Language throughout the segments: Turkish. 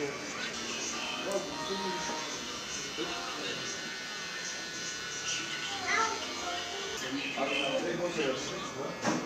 Thank you.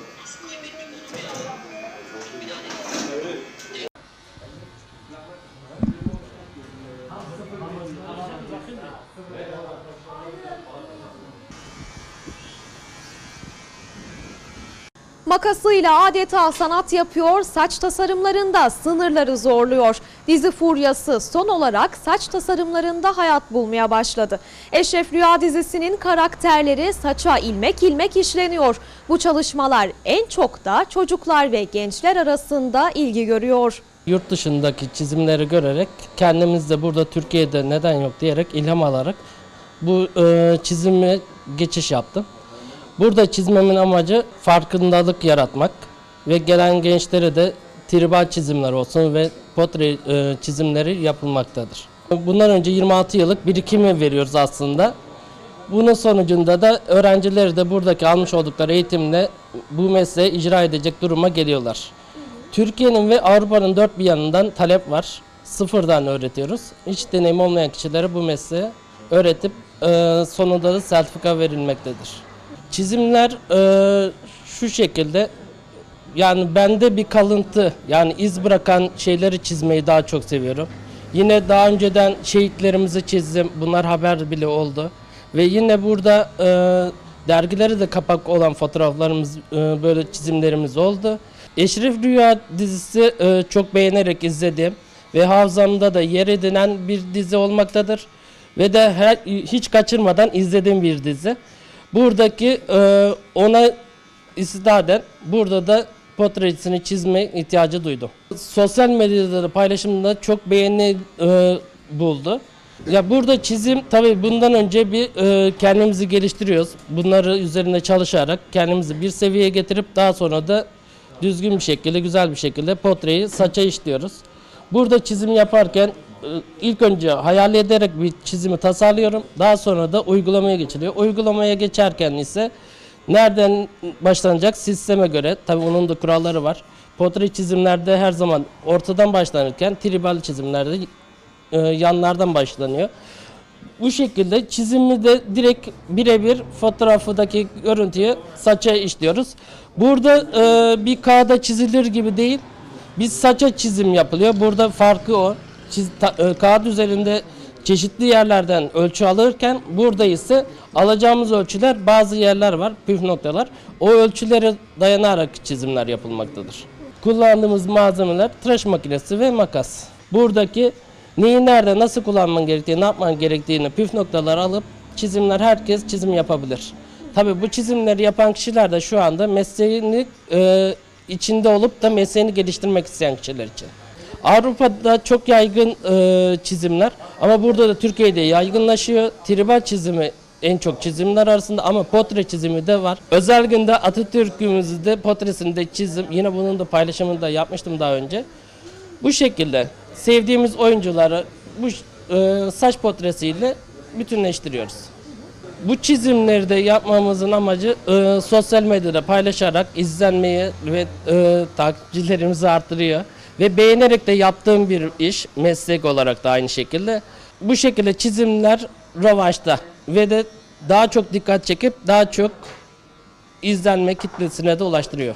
Makasıyla adeta sanat yapıyor, saç tasarımlarında sınırları zorluyor. Dizi furyası son olarak saç tasarımlarında hayat bulmaya başladı. Eşref Rüya dizisinin karakterleri saça ilmek ilmek işleniyor. Bu çalışmalar en çok da çocuklar ve gençler arasında ilgi görüyor. Yurt dışındaki çizimleri görerek kendimiz de burada Türkiye'de neden yok diyerek ilham alarak bu e, çizimi geçiş yaptım. Burada çizmemin amacı farkındalık yaratmak ve gelen gençlere de tribal çizimler olsun ve portre çizimleri yapılmaktadır. Bundan önce 26 yıllık birikimi veriyoruz aslında. Bunun sonucunda da öğrencileri de buradaki almış oldukları eğitimle bu mesleği icra edecek duruma geliyorlar. Türkiye'nin ve Avrupa'nın dört bir yanından talep var. Sıfırdan öğretiyoruz. Hiç deneyim olmayan kişilere bu mesleği öğretip e, sonunda da sertifika verilmektedir. Çizimler e, şu şekilde yani bende bir kalıntı yani iz bırakan şeyleri çizmeyi daha çok seviyorum. Yine daha önceden şehitlerimizi çizdim. Bunlar haber bile oldu. Ve yine burada e, dergileri de kapak olan fotoğraflarımız, e, böyle çizimlerimiz oldu. Eşref Rüya dizisi e, çok beğenerek izledim ve hafızamda da yer edinen bir dizi olmaktadır. Ve de her, hiç kaçırmadan izlediğim bir dizi. Buradaki e, ona istinaden burada da portresini çizme ihtiyacı duydum. Sosyal medyada da paylaşımda çok beğeni e, buldu. Ya burada çizim tabii bundan önce bir e, kendimizi geliştiriyoruz. Bunları üzerinde çalışarak kendimizi bir seviyeye getirip daha sonra da düzgün bir şekilde, güzel bir şekilde portreyi saça işliyoruz. Burada çizim yaparken ilk önce hayal ederek bir çizimi tasarlıyorum. Daha sonra da uygulamaya geçiliyor. Uygulamaya geçerken ise nereden başlanacak sisteme göre, tabii onun da kuralları var. Portre çizimlerde her zaman ortadan başlanırken tribal çizimlerde e, yanlardan başlanıyor. Bu şekilde çizimi de direkt birebir fotoğrafındaki görüntüyü saça işliyoruz. Burada e, bir kağıda çizilir gibi değil, biz saça çizim yapılıyor. Burada farkı o. Çiz, ta, e, kağıt üzerinde çeşitli yerlerden ölçü alırken burada ise alacağımız ölçüler bazı yerler var, püf noktalar. O ölçülere dayanarak çizimler yapılmaktadır. Kullandığımız malzemeler tıraş makinesi ve makas. Buradaki neyi nerede nasıl kullanman gerektiğini, ne yapman gerektiğini püf noktalar alıp çizimler herkes çizim yapabilir. Tabii bu çizimleri yapan kişiler de şu anda mesleğini e, içinde olup da mesleğini geliştirmek isteyen kişiler için. Avrupa'da çok yaygın e, çizimler ama burada da Türkiye'de yaygınlaşıyor. Tribal çizimi en çok çizimler arasında ama portre çizimi de var. Özel günde Atatürk'ümüzde portresinde çizim yine bunun da paylaşımını da yapmıştım daha önce. Bu şekilde sevdiğimiz oyuncuları bu e, saç portresiyle bütünleştiriyoruz. Bu çizimleri de yapmamızın amacı e, sosyal medyada paylaşarak izlenmeyi ve e, takipçilerimizi artırıyor. Ve beğenerek de yaptığım bir iş, meslek olarak da aynı şekilde. Bu şekilde çizimler revaçta ve de daha çok dikkat çekip daha çok izlenme kitlesine de ulaştırıyor.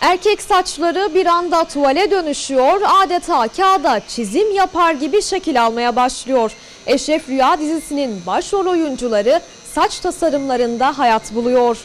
Erkek saçları bir anda tuvale dönüşüyor, adeta kağıda çizim yapar gibi şekil almaya başlıyor. Eşref Rüya dizisinin başrol oyuncuları saç tasarımlarında hayat buluyor.